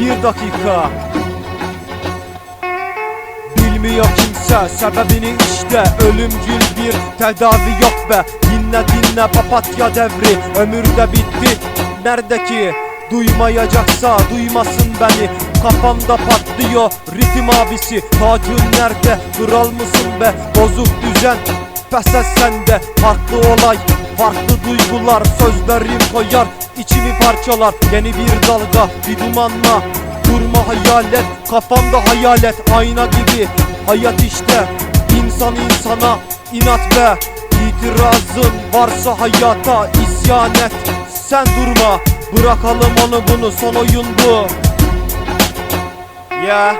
bir dakika. Bilmiyor kimse sebebini işte. Ölümcül bir tedavi yok be. Dinle dinle papatya devri. Ömür de bitti. Nerede ki? Duymayacaksa duymasın beni. Kafamda patlıyor ritim abisi. Tacın nerede? Kral mısın be? Bozuk düzen pes sende Farklı olay farklı duygular Sözlerim koyar içimi parçalar Yeni bir dalga bir dumanla Durma hayalet kafamda hayalet Ayna gibi hayat işte. İnsan insana inat be İtirazın varsa hayata isyan et. Sen durma bırakalım onu bunu son oyun bu Ya